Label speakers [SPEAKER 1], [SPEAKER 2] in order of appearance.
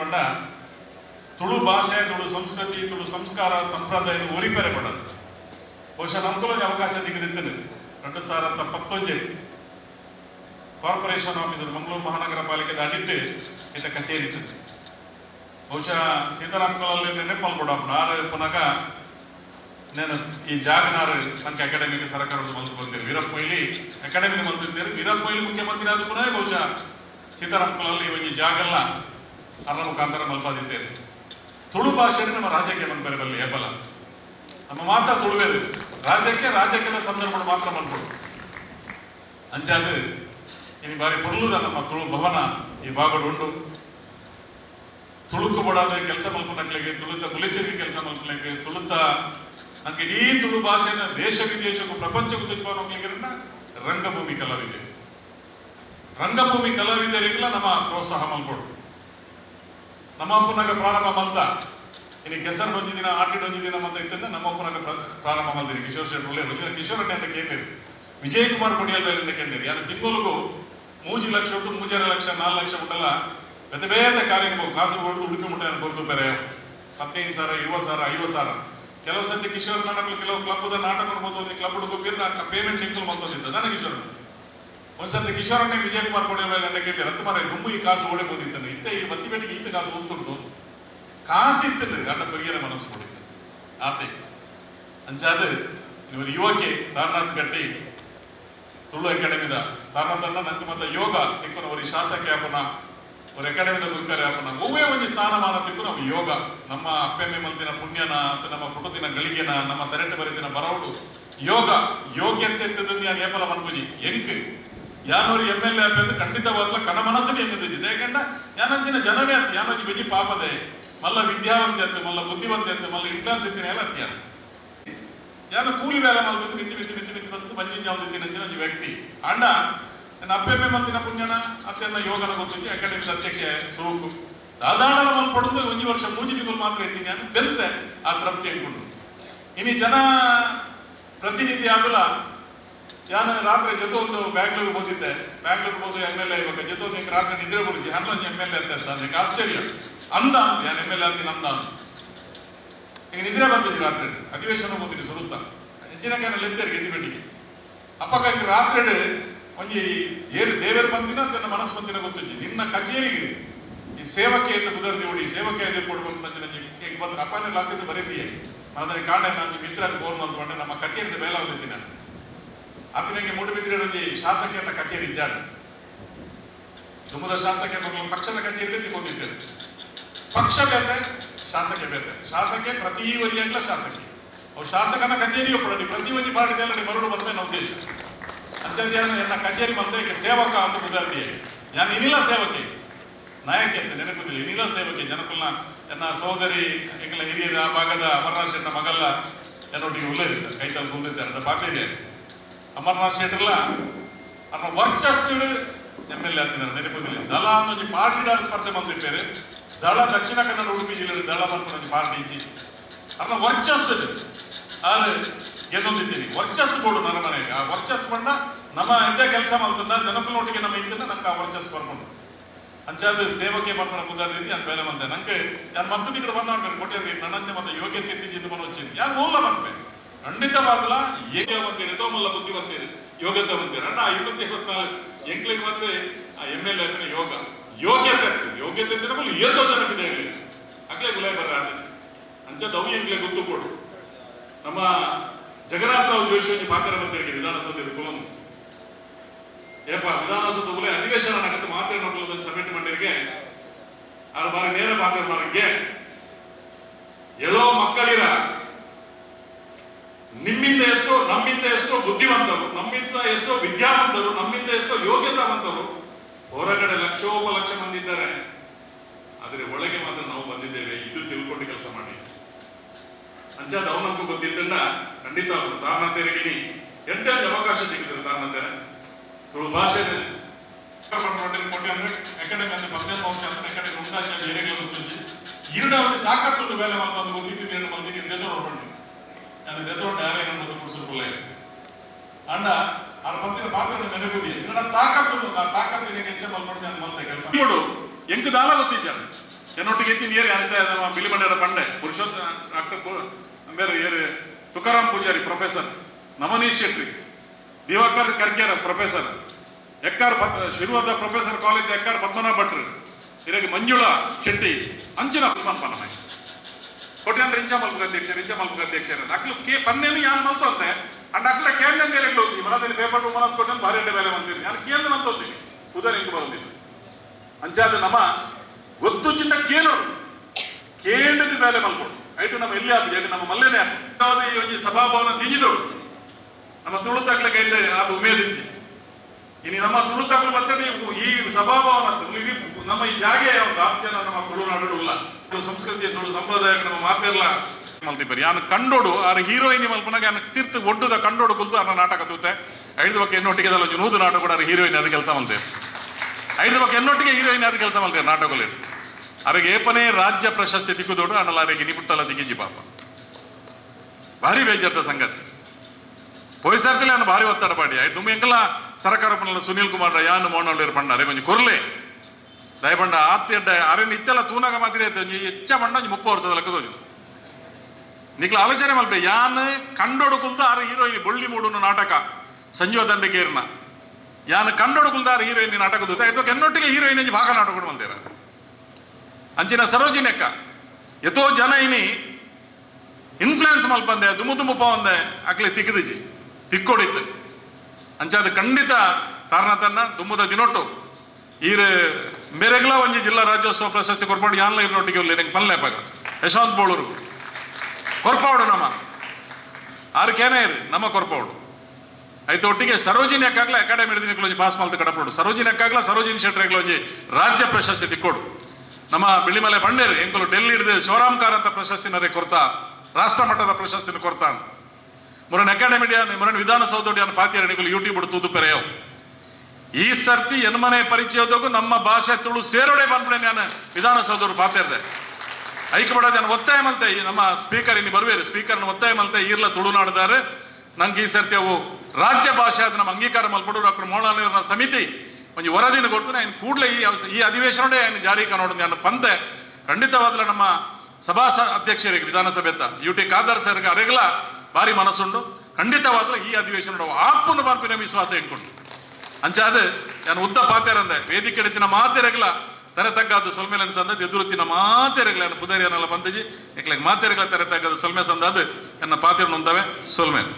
[SPEAKER 1] ಮಾಡ ತುಳು ಭಾಷೆ, ತುಳು ಸಂಸ್ಕೃತಿ, ತುಳು ಸಂಸ್ಕಾರ, ಸಂಪ್ರದಾಯ ಒರಿಪೇರೆ ಮಾಡ ಬಹುಶಃ ನಮ್ಕೊಳ್ಳೋದು ಅವಕಾಶ ದಿಗದಿತ್ತೇನೆ ಎರಡು ಸಾವಿರದ ಇಪ್ಪತ್ತೊಂದು ಕಾರ್ಪೊರೇಷನ್ ಆಫೀಸ್ ಮಂಗಳೂರು ಮಹಾನಗರ ಪಾಲಿಕೆ ದಾಟಿದ್ದೆ ಇತ ಕಚೇರಿ ಇತ್ತು. ಬಹುಶಃ ಸೀತಾರಾಮ್ಕೊಳ್ಳಲ್ಲಿ ನೆನೆ ಪಾಲ್ಗೊಡ ಆರು ಪುನಃ ನಾನು ಈ ಜಾಗನಾರ ನನಗೆ ಅಕಾಡೆಮಿಗೆ ಸರ್ಕಾರ ಮಲ್ತು ಬರ್ತೇನೆ ವೀರಪ್ಪ ಮೊಯ್ಲಿ ಅಕಾಡೆಮಿಗೆ ಮಲ್ತಿರ್ತೇನೆ ವೀರಪ್ಪ ಮೊಯ್ಲಿ ಮುಖ್ಯಮಂತ್ರಿ ಆದ ಪುನಃ ಬಹುಶಃ ಸೀತಾರಾಮ್ಕೊಳ್ಳಲ್ಲಿ ಇವಾಗ ಈ ಜಾಗಲ್ಲ. ಅರ್ಣ ಮುಖಾಂತರ ಮಲ್ಪಾದಿದ್ದೇವೆ ತುಳು ಭಾಷೆ ನಮ್ಮ ರಾಜ್ಯಕ್ಕೆ ಬರಲಿ ಹೇಪಲ ನಮ್ಮ ಮಾತ್ರ ತುಳುವೇದು. ರಾಜ್ಯಕ್ಕೆ ರಾಜ್ಯಕ್ಕೆ ಸಂದರ್ಭ ಮಾತ್ರ ಬಂದ್ಬಿಡು. ಅಂಚಾದು, ಇನಿ ಬಾರಿ ಪೊರ್ಲುದ ನಮ್ಮ ತುಳು ಭವನ ಈ ಬಾಗಡು ಉಂಡು ತುಳುಕು ಬಡಾದ ಕೆಲಸ ಮಲ್ಪನಕ್ಲಿಗೆ, ತುಳುತ ಮುಲಿಚರಿಗೆ ಕೆಲಸ ಮಲ್ಪನಕ್ಕೆ ತುಳುತ ನಮಗೆ ಇಡೀ ತುಳು ಭಾಷೆನ ದೇಶ ವಿದೇಶಕ್ಕೂ ಪ್ರಪಂಚಕ್ಕೂ ತಿಳ್ಕೊಂಡು ರಂಗಭೂಮಿ ಕಲಾವಿದೆ. ರಂಗಭೂಮಿ ಕಲಾವಿದರಿಗೆಲ್ಲ ನಮ್ಮ ಪ್ರೋತ್ಸಾಹ ಮಲ್ಕೊಡು. ನಮ್ಮ ಅಪ್ಪನಾಗ ಪ್ರಾರಂಭ ಮಲ್ತ ಇನ್ನು ಕೆಸರು ಹೊಂದಿದಿನ ಆಟಿಡ್ ಹೊಂದಿದಿನ ಮತ್ತೆ ಇತ್ತಂದ್ರೆ ನಮ್ಮ ಅಪ್ಪನಾಗ ಪ್ರ- ಪ್ರಾರಂಭ ಮಲ್ದಿನಿ ಕಿಶೋರ್ ಶೆಟ್ಟಿ ಒಳ್ಳೆ ಹೊಂದಿದ ಕಿಶೋರಣ್ಣ ಅಂತ ಕೇಳಿರಿ ವಿಜಯ್ ಕುಮಾರ್ ಕೊಡಿಯಲ್ ಅಂತ ಕೇಳಿರಿ ಯಾರು ತಿಂಗಳಿಗೂ ಮೂಜಿ ಲಕ್ಷ ಉಂಟು ಮೂಜಾರ ಲಕ್ಷ, ನಾಲ್ಕು ಲಕ್ಷ ಉಂಟಲ್ಲ ಬೇತೆ ಬೇರೆ ಕಾಸು ಕಾಸರಗೋಡು ಉಡುಪಿ ಮುಟ್ಟ ಕೊರ್ದು ಬೇರೆ. ಹದಿನೈದು ಸಾವಿರ ಇರುವ ಸಾವಿರ, ಐವತ್ತು ಸಾವಿರ. ಕೆಲವು ಸತಿ ಕಿಶೋರ್ ನಾಟಕ ಕೆಲವು ಕ್ಲಬ್ದ ನಾಟಕ ಬರ್ಬೋದು ಕ್ಲಬ್ ಹುಡುಗಿದ್ರೆ ಪೇಮೆಂಟ್ ತಿಂಗಳು ಬಂದಿದ್ದ ತಾನೇ ಕಿಶೋರ್? ಒಂದ್ಸತಿ ಕಿಶೋರಣ್ಣ ವಿಜಯಕುಮಾರ್ ಕುಮಾರ್ ಕೊಡಿಯಲ್ ಗಂಡ ಕೇಳಿ ರತ್ತು ಮರ ತುಂಬು ಈ ಕಾಸು ಓಡೆ ಹೋಗಿದ್ದಾನೆ ಇತ್ತ ಈ ಮತ್ತಿ ಬೆಟ್ಟಿಗೆ ಈತ ಕಾಸು ಓದ್ತಿಡ್ದು ಕಾಸಿತ್ತು ಗಂಡ ಪರಿಯರ ಮನಸ್ಸು ಕೊಡಿದ್ದೆ ಆತೆ ಅಂಚಾದ ಇವರು ಯುವಕೆ ತಾರನಾಥ್ ಗಟ್ಟಿ, ತುಳು ಅಕಾಡೆಮಿದ. ತಾರನಾಥನ್ನ ನಂಗೆ ಮತ್ತೆ ಯೋಗ ತಿಕ್ಕು ಅವರಿ ಶಾಸಕ ಯಾಪನ, ಅವ್ರ ಅಕಾಡೆಮಿದ ಗುರುಕಾರ ಯಾಪನ. ಒಮ್ಮೆ ಒಂದು ಸ್ಥಾನಮಾನ ತಿಕ್ಕು ನಮ್ಮ ಯೋಗ, ನಮ್ಮ ಅಪ್ಪೆಮ್ಮೆ ಮಲ್ದಿನ ಪುಣ್ಯನ ಅಂತ ನಮ್ಮ ಪುಟದಿನ ಗಳಿಗೆನ, ನಮ್ಮ ತರೆಂಟು ಬರೆದಿನ ಬರವಡು ಯೋಗ, ಯೋಗ್ಯತೆ ಇತ್ತಿದ ನೇಪಲ ಏಪಲ ಮನ್ಪುಜಿ ಎಂಕ್ ಯಾನೋರು ಎಂ ಎಲ್ ಎ ಅಂತ ಖಂಡಿತವಾದ ಕನ ಮನಸ್ಸಿಗೆ ಎಂದಿದ್ದೀನಿ ಯಾಕಂದ್ರೆ ಯಾನಂಚಿನ ಜನವೇ ಅಂತ ಯಾನೊಂದು ಬಿಜಿ ಪಾಪದೆ. ಮಲ್ಲ ವಿದ್ಯಾವಂತೆ ಅಂತ ಮಲ್ಲ ಬುದ್ಧಿವಂತೆ ಅಂತ ಮಲ್ಲ ಇನ್ಫ್ಲುಯೆನ್ಸ್ ಇದ್ದೀನಿ ಎಲ್ಲ ಅತ್ಯಾನ ಯಾನ ಕೂಲಿ ವೇಲೆ ಮಲ್ದಿದ್ದು ಮಿತಿ ಮಿತಿ ಮಿತಿ ಮಿತಿ ಬರ್ತದೆ ಬಂಜಿಂಜ ಒಂದು ಅಂಚಿನ ಒಂದು ವ್ಯಕ್ತಿ. ಅಂಡ, ನನ್ನ ಅಪ್ಪೆಮ್ಮೆ ಮಂತಿನ ಪುಣ್ಯನ ಅತ್ಯನ್ನ ಯೋಗನ ಗೊತ್ತಿದ್ದು ಅಕಾಡೆಮಿದ ಅಧ್ಯಕ್ಷ ಸೋಕು ಸಾಧಾರಣ ಮಲ್ ಪಡೆದು ಒಂದು ವರ್ಷ ಮೂಜಿ ಮಾತ್ರ ಇದ್ದೀನಿ ನಾನು ಬೆಲ್ತೆ, ಆ ತೃಪ್ತಿ ಇಟ್ಕೊಂಡು ಇನಿ ಜನ ಪ್ರತಿನಿಧಿ ಆಗಲ್ಲ. ಯಾನ ರಾತ್ರಿ ಜೊತೆ ಒಂದು ಬ್ಯಾಂಗ್ಳೂರ್ ಹೋಗಿದ್ದೆ. ಬ್ಯಾಂಗ್ಳೂರ್ ಓದು ಎಂ ಎಲ್ ಎ ಇವಾಗ. ಜೊತೆ ಒಂದು ರಾತ್ರಿ ನಿದ್ರೆ ಬರುತ್ತೆ ಹನ್ನೊಂದು ಎಂ ಎಲ್ ಎ ಅಂತ ನನಗೆ ಆಶ್ಚರ್ಯ. ಅಂದ, ಯಾನ್ ಎಂ ಎಲ್ ಎ ಅಂತೀನಿ ಅಂದ. ಈಗ ನಿದ್ರೆ ಬರ್ತದೆ ರಾತ್ರಿ. ಅಧಿವೇಶನ ಹೋಗ್ತೀನಿ ಸುರುತ್ತ. ಹೆಚ್ಚಿನ ಕಾಲ ಎತ್ತೇರಿ ಎದ್ದು ಬೆಟ್ಟಿಗೆ ಅಪ್ಪಗ ರಾತ್ರಿ ಒಂಜಿ ಏರು ದೇವರ ಬಂದಿನ ತನ್ನ ಮನಸ್ಸು ಬಂದಿನ ನಿನ್ನ ಕಚೇರಿಗೆ ಈ ಸೇವಕ್ಕೆ ಎಂದು ಕುದರ್ದಿ ಓಡಿ ಸೇವಕ್ಕೆ ಎಂದು ಕೊಡ್ಬೇಕು ಅಂತ ಹೇಗೆ ಬಂದ್ರೆ ಅಪ್ಪನೇ ಲಾಕಿದ್ದು ಬರೀತೀಯ ಅದನ್ನ ಕಾಣೆ ನಾನು ಮಿತ್ರ ಫೋನ್ ಮಾಡ್ಕೊಂಡೆ ನಮ್ಮ ಕಚೇರಿಯಿಂದ ಬೇಲ ನಾನು. ಅತ್ತಿನಂಗೆ ಮೂಡುಬಿದಿರೆಯಲ್ಲಿ ಶಾಸಕಿಯ ಕಚೇರಿ ಜಾಗ ತುಮದ ಶಾಸಕ ಪಕ್ಷದ ಕಚೇರಿಯಲ್ಲಿ ಹೋಗಿದ್ದೇನೆ ಪಕ್ಷ ಬೇತೆ, ಶಾಸಕ ಬೇತೆ. ಶಾಸಕ ಪ್ರತಿ ವರಿಯಾಗಲ ಶಾಸಕಿ. ಅವ್ರು ಶಾಸಕನ ಕಚೇರಿ ಒಪ್ಪಡಿ ಪ್ರತಿ ಒಂದು ಪಾರ್ಟಿದಲ್ಲಿ ಮರಳು ಬರ್ತೇನೆ ನಾವು ದೇಶ ಅಂಚನ ಎನ್ನ ಕಚೇರಿ ಬಂದ ಸೇವಕ ಅಂತ ಉದಾಹರಣೆ ನಾನು ಇನ್ನಿಲ್ಲ ಸೇವಕಿ? ನಾಯಕ ಅಂತ ನೆನಪಿದ್ದಿಲ್ಲ. ಇನ್ನಿಲ್ಲ ಸೇವಕಿ ಜನಕಲ್ನ ಎನ್ನ ಸಹೋದರಿ ಹಿರಿಯರ ಆ ಭಾಗದ ಅಮರನಾಥ್ ಮಗಲ್ಲ ಎನ್ನೊಟ್ಟಿಗೆ ಉಳ್ಳೇರಿದ್ದ ಕೈತಲ್ಲಿ ಮುಂದೆ ಪಾಪ ಇದೆ. ಅಮರನಾಥ್ ഷെട്ടർല കാരണം ವರ್ಚಸ್ಸಿಡ್ ಎಂ ಎಲ್ ಎ ಆಗ್ತಿದ್ದಾರೆ ನೆನಪದಲ್ಲಿ ದಳ ಅಂತ ಒಂಜಿ ಪಾರ್ಟಿದಾರ ಸ್ಪರ್ಧೆ ಬಂದಿಟ್ಟರೆ ದಳ ದಕ್ಷಿಣ ಕನ್ನಡ ಉಡುಪಿ ಜಿಲ್ಲೆ ದಳ ಬಂದ್ಕೊಂಡು ಒಂಜಿ ಪಾರ್ಟಿ ಇಜ್ಜಿ ಅರ್ನ ವರ್ಚಸ್ ಅದು ಗೆದ್ದೊಂದಿದ್ದೀನಿ. ವರ್ಚಸ್ ಕೊಡು ನನ್ನ ಮನೆಗೆ. ಆ ವರ್ಚಸ್ ಬಂಡ ನಮ್ಮ ಎಂದೇ ಕೆಲಸ ಮಾಡ್ತಂದ ಜನಕಲೊಟ್ಟಿಗೆ ನಮ್ಮ ಇಂದ ನಂಗೆ ಆ ವರ್ಚಸ್ ಬರ್ಕೊಂಡು. ಅಂಚಾದ ಸೇವಕ್ಕೆ ಬರ್ಕೊಂಡು ಕುದಾದಿದ್ದೀನಿ ಅಂತ ಬೇಲೆ ಬಂದೆ ನಂಗೆ ನಾನು ಮಸ್ತಿ ಕಡೆ ಬಂದ ಕೊಟ್ಟಿದ್ದೀನಿ ನನ್ನಂಚೆ ಮತ್ತೆ ಯೋಗ್ಯತೆ ಎತ್ತಿದ್ದು ಬಂದು ವಚ್ಚಿದ್ದೀನಿ ಯಾರು ಮೂಲ ಬಂದ್ಬೇಕು ಖಂಡಿತವಾಗಲ ಹೇಗೆ ಬಂದಿರಿ ತೋಮಲ್ಲ ಬುದ್ಧಿ ಬಂದಿರಿ ಯೋಗ್ಯತೆ ಬಂದಿರಿ ಅಣ್ಣ ಐವತ್ತು ಇಪ್ಪತ್ನಾಲ್ಕು ಎಂಕ್ಲಿಗೆ ಬಂದ್ರೆ ಆ ಎಂ ಎಲ್ ಎ ಯೋಗ. ಯೋಗ್ಯತೆ ಯೋಗ್ಯತೆ ಅಂದ್ರೆ ಏತೋ ಜನಕ್ಕಿದೆ ಹೇಳಿ ಆಗ್ಲೇ ಗುಲೇ ಬರ್ರೆ ಆದಕ್ಕೆ ಅಂಚ ಅವು ಎಂಕ್ಲೆ ಗೊತ್ತು ಕೊಡು. ನಮ್ಮ ಜಗನ್ನಾಥರಾವ್ ಜೋಶಿ ಪಾತ್ರ ಬಂದಿರಿ ವಿಧಾನಸೌಧದ ಕುಲೊಂದು ಏಪ ವಿಧಾನಸೌಧ ಕುಲ ಅಧಿವೇಶನ ನಗತ್ತು ಮಾತಾಡೋದು ಸಬ್ಮಿಟ್ ಮಾಡಿರಿಗೆ ಆರು ಬಾರಿ ನೇರ ಪಾತ್ರ ಮಾರಿಗೆ ಎಲ್ಲೋ ಮಕ್ಕಳಿರ ನಿಮ್ಮಿಂದ ಎಷ್ಟೋ, ನಮ್ಮಿಂದ ಎಷ್ಟೋ ಬುದ್ಧಿವಂತರು, ನಮ್ಮಿಂದ ಎಷ್ಟೋ ವಿದ್ಯಾವಂತರು, ನಮ್ಮಿಂದ ಎಷ್ಟೋ ಯೋಗ್ಯತಾವಂತರು ಹೊರಗಡೆ ಲಕ್ಷೋಪಲಕ್ಷ ಮಂದಿ ಇದ್ದಾರೆ. ಆದರೆ ಒಳಗೆ ಮಾತ್ರ ನಾವು ಬಂದಿದ್ದೇವೆ. ಇದು ತಿಳ್ಕೊಂಡು ಕೆಲಸ ಮಾಡಿ. ಅಂಚಾದ ಅವನಂತೂ ಗೊತ್ತಿದ್ದನ್ನ ಖಂಡಿತ ಅವರು ತಾನಂತೇರಿಗಿನಿ ಎಂಟೇ ಅವಕಾಶ ಸಿಗುತ್ತೆ ತಾನಂತೇನೆ ತುಳು ಭಾಷೆ ಕೊಟ್ಟೆ ಅಂದ್ರೆ ಅಕಾಡೆಮಿ ಅಂದ್ರೆ ಅಂತ ಉಂಟಾಗಿ ಏರಿಯಾಗಳು ಗೊತ್ತಿದ್ದು ಇರುಡ ಒಂದು ತಾಕತ್ತು ಬೇಲೆ ಮಾಡ್ತಾ ಗೊತ್ತಿದ್ದು ಎರಡು ಮಂದಿ ಇದೆಲ್ಲ ನೋಡ್ಬಂಡಿ ನನ್ನ ಜೊತೆ ಯಾರೇ ನಂಬತ್ತು ಕೊಡಿಸಿಕೊಳ್ಳ ಅಣ್ಣ ಅವ್ರ ಬಂದಿನ ಪಾತ್ರ ನೆನಪಿದೆ ನನ್ನ ತಾಕತ್ತು ಆ ತಾಕತ್ತು ನೀನು ಹೆಚ್ಚೆ ಮಲ್ಪಡಿದೆ ನಾನು ಮಲ್ತೆ ಕೆಲಸ? ನೋಡು ಎಂಕು ದಾಲ ಗೊತ್ತಿದ್ದಾನೆ ಎನ್ನೊಟ್ಟಿಗೆ ಎತ್ತಿ ನೀರು ಅನಿತಾ ನಮ್ಮ ಪುರುಷೋತ್ತ ಡಾಕ್ಟರ್ ಬೇರೆ ಏರು ತುಕಾರಾಮ್ ಪೂಜಾರಿ, ಪ್ರೊಫೆಸರ್ ನವನೀಶ್ ಶೆಟ್ಟಿ, ದಿವಾಕರ್ ಕರ್ಕೇರ, ಪ್ರೊಫೆಸರ್, ಎಕ್ಕಾರ್ ಶಿರ್ವಾದ ಪ್ರೊಫೆಸರ್ ಕಾಲೇಜ್ ಎಕ್ಕಾರ್ ಪದ್ಮನಾಭ ಭಟ್ರು ಇರಗೆ ಮಂಜುಳಾ ಶೆಟ್ಟಿ, ಅಂಚಿನ ಪದ್ಮನಾಭ ಕೊಟ್ಯಾನ್ ರಿಂಚ ಮಲ್ಪಕ ಅಧ್ಯಕ್ಷ, ರಿಂಚ ಮಲ್ಪಕ ಅಧ್ಯಕ್ಷ ಅಕ್ಲು ಕೆ ಪನ್ನೇನು ಯಾನ್ ಮಲ್ತಂತೆ ಅಂಡ್ ಅಕ್ಲ ಕೇಂದ್ರ ನೆಲೆಗಳು ಹೋಗ್ತೀನಿ? ಮನದಲ್ಲಿ ಪೇಪರ್ ಮನದ ಕೊಟ್ಟು ಭಾರಿ ಅಡ್ಡ ಬೇಲೆ ಬಂದಿದ್ದೀನಿ ನಾನು ಕೇಂದ್ರ ಉದರ್ ಹಿಂಗೆ ಬರೋದಿಲ್ಲ. ಅಂಚಾದ ನಮ್ಮ ಗೊತ್ತು ಚಿಂತ ಕೇಳೋರು ಕೇಂದ್ರದ ಬೇಲೆ ಮಲ್ಕೊಂಡು ಐಟು ನಮ್ಮ ಎಲ್ಲಿ ಐಟು ನಮ್ಮ ಮಲ್ಲೇನೆ ಆಗ್ತದೆ ಒಂಜಿ ಸಭಾಭವನ ದಿಗಿದೋಡು ನಮ್ಮ ತುಳುತಾಗ್ಲ ಕೈಂದ ಅದು ಉಮೇದಿಚ್ಚಿ ಇನ್ನು ನಮ್ಮ ತುಳುತಾಗ್ಲು ಮತ್ತೆ ಈ ಸಭಾಭವನ ನಮ್ಮ ಈ ಜಾಗ ಯಾವ್ದು ಆಪ್ ಜನ ನಮ್ಮ ತುಳುನಾಡು ಇಲ್ಲ ಸುಳ್ಳು ಸಂಪ್ರದಾಯ ನಮ್ಮ ಮಾತೆಲ್ಲ ಮಲ್ತಿಬ್ಬರಿ ಯಾನು ಕಂಡೋಡು, ಆರ ಹೀರೋಯಿನ್ ಮಲ್ಪನಾಗ ಯಾನು ತೀರ್ಥ ಒಡ್ಡುದ ಕಂಡೋಡು ಕುಲ್ತು ಅನ್ನ ನಾಟಕ ತೂತೆ. ಐದು ಬಗ್ಗೆ ಎನ್ನೊಟ್ಟಿಗೆ ಅದಲ್ಲ ನೂದು ನಾಟಕ ಕೂಡ ಹೀರೋಯಿನ್ ಅದು ಕೆಲಸ ಮಲ್ತೇವೆ ಐದು ಬಗ್ಗೆ ಎನ್ನೊಟ್ಟಿಗೆ ಹೀರೋಯಿನ್ ಅದು ಕೆಲಸ ಮಲ್ತೇವೆ ನಾಟಕದಲ್ಲಿ ಅವ್ರಿಗೆ ಏಪನೇ ರಾಜ್ಯ ಪ್ರಶಸ್ತಿ ತಿಕ್ಕುದೋಡು ಅಣ್ಣಲ ಅರೆಗೆ ನಿಪುಟ್ಟಲ್ಲ ದಿಗಿಜಿ ಪಾಪ. ಭಾರಿ ಬೇಜಾರ್ದ ಸಂಗತಿ. ಪೊಯ್ಸಾರ್ತಿಲೆ ನಾನು ಭಾರಿ ಒತ್ತಡ ಪಾಡಿ ಆಯ್ತು ತುಂಬ ಎಂಕಲ್ಲ ಸರಕಾರ ಪನ್ನಲ ಸುನೀಲ್ ಕುಮಾರ್ ಯಾನ್ ಪಂಡ ಅರೆ ಕೊಂಚ ಕೊರ್ಲೆ. ದಯಪಂಡ ಆತ್ತಿ ಅಡ್ಡ, ಅರೆ ನಿತ್ತೆಲ್ಲ ತೂನಾಗ ಮಾತ್ರ ಹೆಚ್ಚ ಒಂಜಿ ಮುಪ್ಪ ವರ್ಷದ ಲೆಕ್ಕದೋಜು ನಿಕ್ಲ ಆಲೋಚನೆ ಮಲ್ಪೆ ಯಾನ್ ಕಂಡೋಡು ಕುಲ್ದ ಆರು ಹೀರೋಯಿನ್ ಬೊಳ್ಳಿ ಮೂಡುನ ನಾಟಕ, ಸಂಜೀವ ದಂಡಿಕೇರ್ನ. ಯಾನ್ ಕಂಡೋಡು ಕುಲ್ದ ಆರು ನಾಟಕ ದೂತ ಇದಕ್ಕೆ ಕೆನ್ನೊಟ್ಟಿಗೆ ಹೀರೋಯಿನ್ ಭಾಗ ನಾಟಕ ಮಲ್ತೇರ ಅಂಚಿನ ಸರೋಜಿನೆಕ್ಕ ಎತೋ ಜನ ಇನಿ ಇನ್ಫ್ಲುಯೆನ್ಸ್ ಮಲ್ಪಂದೆ, ದುಮು ದುಮು ಪವಂದೆ ಅಕ್ಲೆ ತಿಕ್ಕದಿಜಿ ತಿಕ್ಕೊಡಿತ್ತು. ಅಂಚಾದ ಖಂಡಿತ ತಾರಣ ತನ್ನ ದುಮ್ಮದ ದಿನೊಟ್ಟು ಈರ್ ಮೇರೆಗ್ಲ ಒಂಜಿ ಜಿಲ್ಲಾ ರಾಜ್ಯೋತ್ಸವ ಪ್ರಶಸ್ತಿ ಕೊರ್ಪಾಡು ಯಾನ್ಲ ಇರ್ನೊಟ್ಟಿಗೆ ಇಲ್ಲಿ ನಂಗೆ ಪಲ್ಲೆ ಪಾಕ ಯಶವಂತ್ ಬೋಳೂರು. ಕೊರ್ಪಾವಡು ನಮ್ಮ. ಆರ್ಕೇನೇ ಇರಿ ನಮ್ಮ ಕೊರ್ಪಾವಡು. ಆಯ್ತು ಒಟ್ಟಿಗೆ ಸರೋಜಿನಿ ಅಕ್ಕಾಗ್ಲ ಅಕಾಡೆಮಿ ಹಿಡಿದಿನ ಒಂಜಿ ಪಾಸ್ ಮಾಲ್ತ ಕಡಪಡು ಸರೋಜಿನಿ ಅಕ್ಕಾಗ್ಲ ಸರೋಜಿನಿ ಶೆಟ್ರಿಗ್ಲ ಒಂಜಿ ರಾಜ್ಯ ಪ್ರಶಸ್ತಿ ತಿಕ್ಕೋಡು ನಮ್ಮ ಬಿಳಿಮಲೆ ಬಂಡೇರಿ ಎಂಕಲು ಡೆಲ್ಲಿ ಹಿಡಿದು ಶಿವರಾಮ್ಕಾರ್ ಅಂತ ಪ್ರಶಸ್ತಿನರೇ ಕೊರ್ತಾ, ರಾಷ್ಟ್ರ ಮಟ್ಟದ ಪ್ರಶಸ್ತಿನ ಕೊರ್ತಾ ಅಂತ. ಮೊರನ್ ಅಕಾಡೆಮಿ ಮೊರನ್ ವಿಧಾನಸೌಧ ಪಾತಿಯರಣಿಗಳು ಯೂಟ್ಯೂಬ್ ತೂದು ಪೆರೆಯವು ಈ ಸರ್ತಿ ಎನ್ಮನೆ ಪರಿಚಯದಾಗೂ ನಮ್ಮ ಭಾಷೆ ತುಳು ಸೇರೋಡೆ ಬಂದ್ಬಿಡೆ ನಾನು. ವಿಧಾನಸೌಧರು ಪಾತಿರ್ದೆ ಐಕ್ಯಪಡೋದು ನಾನು ಒತ್ತಾಯ ಮಲ್ತೆ ಈ ನಮ್ಮ ಸ್ಪೀಕರ್ ಇನ್ನು ಬರುವೇರಿ. ಸ್ಪೀಕರ್ನ ಒತ್ತಾಯ ಮಲ್ತೆ ಈರ್ಲ ತುಳುನಾಡದಾರೆ ನಂಗೆ ಈ ಸರ್ತಿ ಅವು ರಾಜ್ಯ ಭಾಷೆ ಅದು ನಮ್ಮ ಅಂಗೀಕಾರ ಮಲ್ಪಡು ಡಾಕ್ಟರ್ ಮೋಹನ ಸಮಿತಿ ಒಂದು ವರದಿನ ಕೊಡ್ತು. ಆಯ್ನ ಕೂಡಲೇ ಈ ಈ ಅಧಿವೇಶನವೇ ಏನು ಜಾರಿ ಕಾನೋಡು ನಾನು ಪಂತೆ ಖಂಡಿತವಾದ್ಲ ನಮ್ಮ ಸಭಾ ಅಧ್ಯಕ್ಷರಿಗೆ, ವಿಧಾನಸಭೆ ಯು ಟಿ ಖಾದರ್ ಸರ್ಗೆ ಅರೆಗಲ ಭಾರಿ ಮನಸ್ಸುಂಡು ಖಂಡಿತವಾದ್ಲ ಈ ಅಧಿವೇಶನ ಆಪುನ ನಮ್ಮ ವಿಶ್ವಾಸ ಇಟ್ಕೊಂಡು. ಅಂಚಾದ ನಾನು ಉದ್ದ ಪಾತೆರಂದೆ ವೇದಿಕೆ ಎಡಿತಿನ ಮಾತೆರೆಗ್ಲ ತೆರೆ ತಗ್ಗಾದ ಸೊಲ್ಮೆಲನ್ ಸಂದದ್ ಎದುರುತ್ತಿನ ಮಾತೆರೆಗ್ಲ ನಾನು ಪುದರಿಯನ್ನೆಲ್ಲ ಬಂದಿಜಿ, ಎಕ್ಲೆಗ್ ಮಾತೆರೆಗ್ಲ ತೆರೆ ತಗ್ಗಾದ ಸೊಲ್ಮೆ ಸಂದಾದ್ ನನ್ನ ಪಾತೆರ ನೊಂದವೆ ಸೊಲ್ಮೆಲ್